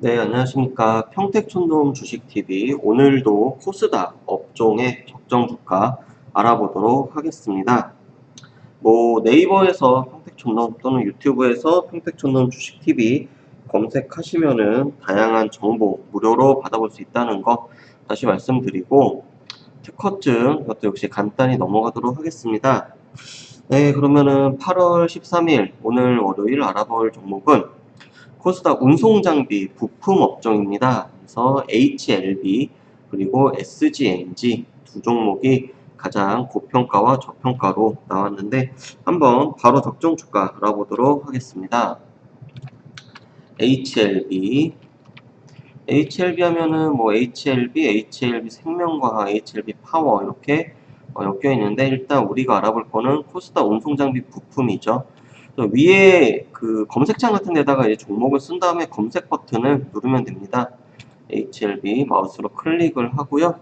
네, 안녕하십니까. 평택촌돔 주식TV. 오늘도 코스닥 업종의 적정 주가 알아보도록 하겠습니다. 뭐, 네이버에서 평택촌돔 또는 유튜브에서 평택촌돔 주식TV 검색하시면은 다양한 정보 무료로 받아볼 수 있다는 거 다시 말씀드리고, 특허증 이것도 역시 간단히 넘어가도록 하겠습니다. 네, 그러면은 8월 13일 오늘 월요일 알아볼 종목은 코스닥 운송장비 부품 업종입니다. 그래서 HLB 그리고 SGNG 두 종목이 가장 고평가와 저평가로 나왔는데 한번 바로 적정 주가 알아보도록 하겠습니다. HLB HLB 하면은 뭐 HLB, HLB 생명과학, HLB 파워 이렇게 어, 엮여 있는데 일단 우리가 알아볼 거는 코스닥 운송장비 부품이죠. 위에 그 검색창 같은 데다가 이제 종목을 쓴 다음에 검색 버튼을 누르면 됩니다. HLB 마우스로 클릭을 하고요.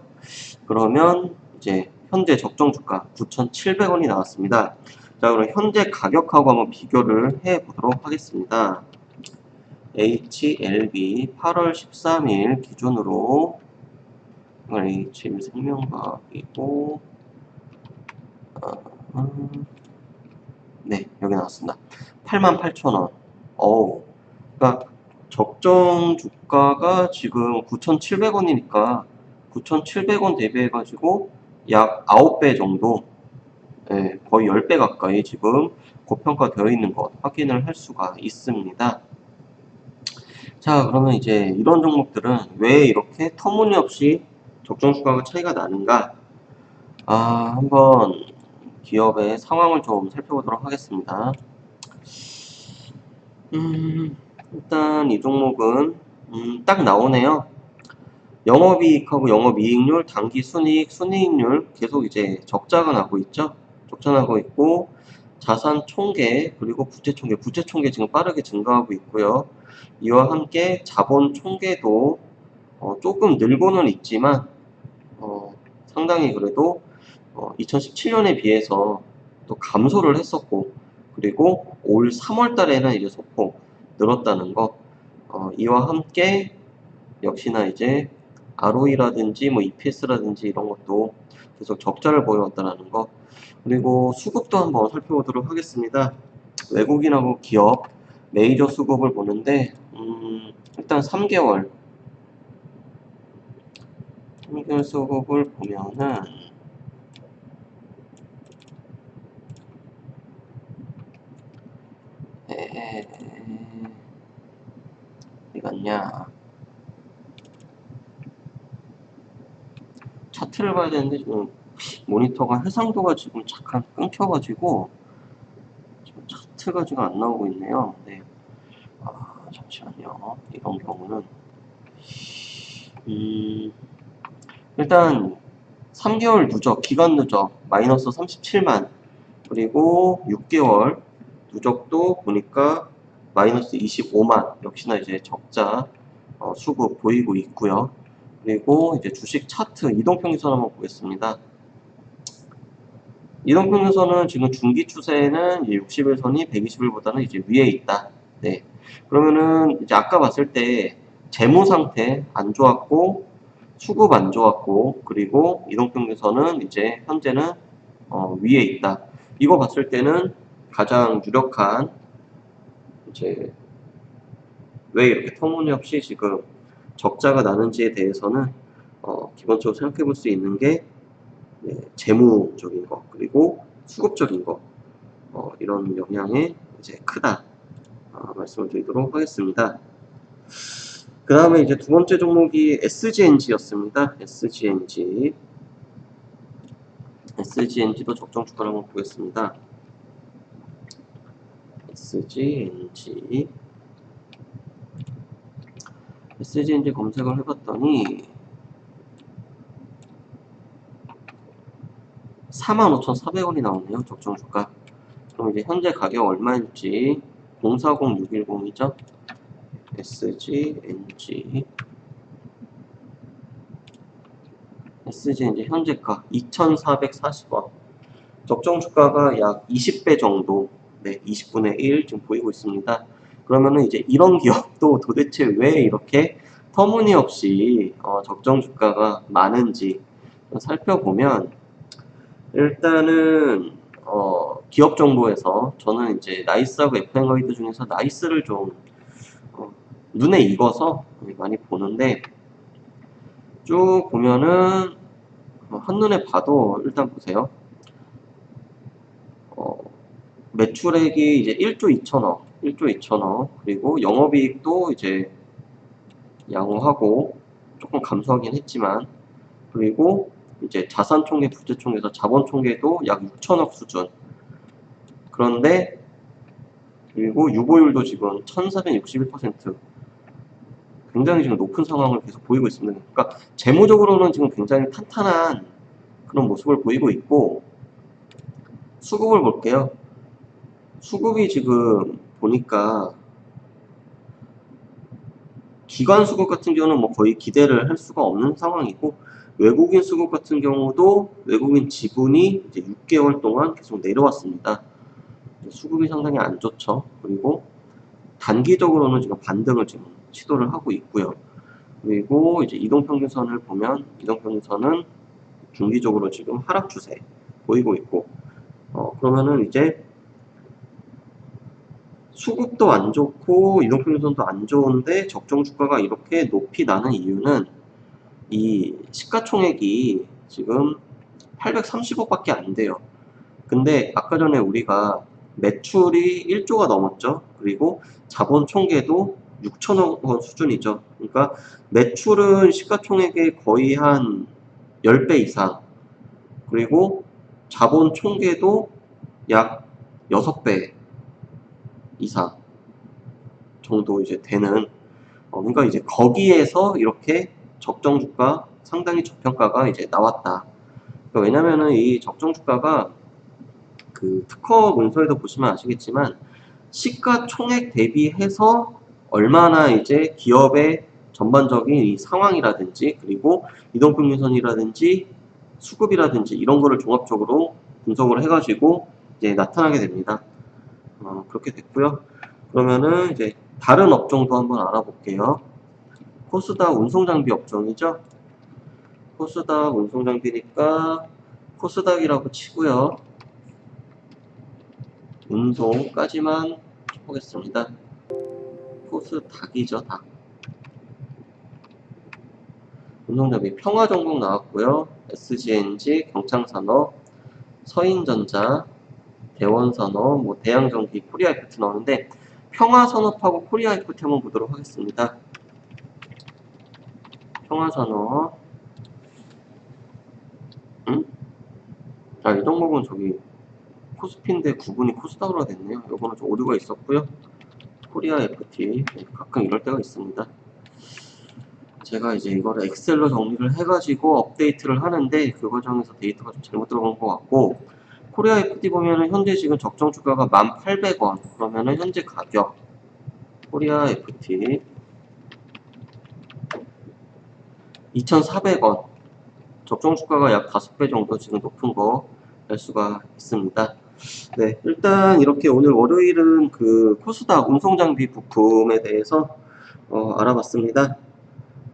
그러면 이제 현재 적정 주가 9,700원이 나왔습니다. 자, 그럼 현재 가격하고 한번 비교를 해 보도록 하겠습니다. HLB 8월 13일 기준으로 HL 생명과학이고 어, 음, 네, 여기 나왔습니다. 88,000원. 어우, 그러니까 적정 주가가 지금 9,700원이니까 9,700원 대비해 가지고 약 9배 정도, 네, 거의 10배 가까이 지금 고평가되어 있는 것 확인을 할 수가 있습니다. 자, 그러면 이제 이런 종목들은 왜 이렇게 터무니없이 적정 주가가 차이가 나는가? 아, 한번 기업의 상황을 좀 살펴보도록 하겠습니다. 음, 일단 이 종목은 음, 딱 나오네요. 영업이익하고 영업이익률, 당기 순이익, 순이익률 계속 이제 적자가 나고 있죠. 적자 나고 있고 자산 총계 그리고 부채 총계, 부채 총계 지금 빠르게 증가하고 있고요. 이와 함께 자본 총계도 어, 조금 늘고는 있지만 어, 상당히 그래도 어, 2017년에 비해서 또 감소를 했었고 그리고 올 3월 달에는 이제 소폭 늘었다는 거 어, 이와 함께 역시나 이제 ROE라든지 뭐 EPS라든지 이런 것도 계속 적자를 보여왔다는 거 그리고 수급도 한번 살펴보도록 하겠습니다. 외국인하고 기업 메이저 수급을 보는데 음, 일단 3개월. 3개월 수급을 보면은 갔냐? 차트를 봐야 되는데 지금 모니터가 해상도가 지금 잠깐 끊겨가지고 지금 차트가 지금 안 나오고 있네요. 네. 아, 잠시만요. 이런 경우는. 음, 일단 3개월 누적 기간 누적 마이너스 37만 그리고 6개월 누적도 보니까 마이너스 25만 역시나 이제 적자 어, 수급 보이고 있고요. 그리고 이제 주식 차트 이동평균선 한번 보겠습니다. 이동평균선은 지금 중기 추세는 60일선이 120일보다는 이제 위에 있다. 네. 그러면은 이제 아까 봤을 때 재무 상태 안 좋았고 수급 안 좋았고 그리고 이동평균선은 이제 현재는 어, 위에 있다. 이거 봤을 때는 가장 유력한 이제 왜 이렇게 터무니없이 지금 적자가 나는지에 대해서는 어, 기본적으로 생각해 볼 수 있는 게 네, 재무적인 거 그리고 수급적인 거 어, 이런 영향이 이제 크다 어, 말씀을 드리도록 하겠습니다. 그 다음에 이제 두 번째 종목이 SGNG였습니다. SGNG SGNG도 적정 주가를 한번 보겠습니다. SGNG SGNG 검색을 해봤더니 45,400원이 나오네요. 적정 주가. 그럼 이제 현재 가격 얼마인지 040610이죠. SGNG SGNG 현재가 2,440원. 적정 주가가 약 20배 정도 네, 20분의 1 지금 보이고 있습니다. 그러면은 이제 이런 기업도 도대체 왜 이렇게 터무니없이 어, 적정 주가가 많은지 좀 살펴보면 일단은 어, 기업 정보에서 저는 이제 나이스하고 FN가이드 중에서 나이스를 좀 어, 눈에 익어서 많이 보는데 쭉 보면은 어, 한눈에 봐도 일단 보세요. 어, 매출액이 이제 1조 2천억, 1조 2천억, 그리고 영업이익도 이제 양호하고 조금 감소하긴 했지만, 그리고 이제 자산 총계, 부채 총계에서 자본 총계도 약 6천억 수준. 그런데 그리고 유보율도 지금 1461% 굉장히 지금 높은 상황을 계속 보이고 있습니다. 그러니까 재무적으로는 지금 굉장히 탄탄한 그런 모습을 보이고 있고 수급을 볼게요. 수급이 지금 보니까 기관 수급 같은 경우는 뭐 거의 기대를 할 수가 없는 상황이고 외국인 수급 같은 경우도 외국인 지분이 이제 6개월 동안 계속 내려왔습니다. 수급이 상당히 안 좋죠. 그리고 단기적으로는 지금 반등을 지금 시도를 하고 있고요. 그리고 이제 이동평균선을 보면 이동평균선은 중기적으로 지금 하락 추세 보이고 있고 어, 그러면은 이제 수급도 안 좋고 이동평균선도 안 좋은데 적정 주가가 이렇게 높이 나는 이유는 이 시가총액이 지금 830억밖에 안 돼요. 근데 아까 전에 우리가 매출이 1조가 넘었죠. 그리고 자본 총계도 6천억 원 수준이죠. 그러니까 매출은 시가총액의 거의 한 10배 이상. 그리고 자본 총계도 약 6배 이상 정도 이제 되는 어, 그러니까 이제 거기에서 이렇게 적정 주가 상당히 저평가가 이제 나왔다. 그러니까 왜냐면은 이 적정 주가가 그 특허 문서에도 보시면 아시겠지만 시가 총액 대비해서 얼마나 이제 기업의 전반적인 이 상황이라든지 그리고 이동평균선이라든지 수급이라든지 이런 거를 종합적으로 분석을 해가지고 이제 나타나게 됩니다. 어, 그렇게 됐고요. 그러면은 이제 다른 업종도 한번 알아볼게요. 코스닥 운송장비 업종이죠. 코스닥 운송장비니까 코스닥이라고 치고요. 운송까지만 보겠습니다. 코스닥이죠, 닭. 운송장비 평화전국 나왔고요. SGNG, 경창산업, 서인전자, 대원산업, 뭐 대양전기, 코리아이프트 나오는데 평화산업하고 코리아이프트 한번 보도록 하겠습니다. 평화산업 응? 아, 이 종목은 저기 코스피인데 구분이 코스닥으로 됐네요. 요거는 좀 오류가 있었고요. 코리아 FT 가끔 이럴 때가 있습니다. 제가 이제 이거를 엑셀로 정리를 해가지고 업데이트를 하는데 그 과정에서 데이터가 좀 잘못 들어간 것 같고 코리아 FT 보면은 현재 지금 적정 주가가 1,800원 그러면은 현재 가격 코리아 FT 2,400원 적정 주가가 약 5배 정도 지금 높은 거 알 수가 있습니다. 네, 일단 이렇게 오늘 월요일은 그 코스닥 운송장비 부품에 대해서 어, 알아봤습니다.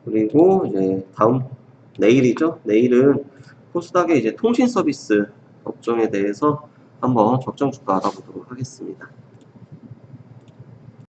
그리고 이제 다음 내일이죠. 내일은 코스닥의 이제 통신 서비스 업종에 대해서 한번 적정 주가 알아보도록 하겠습니다.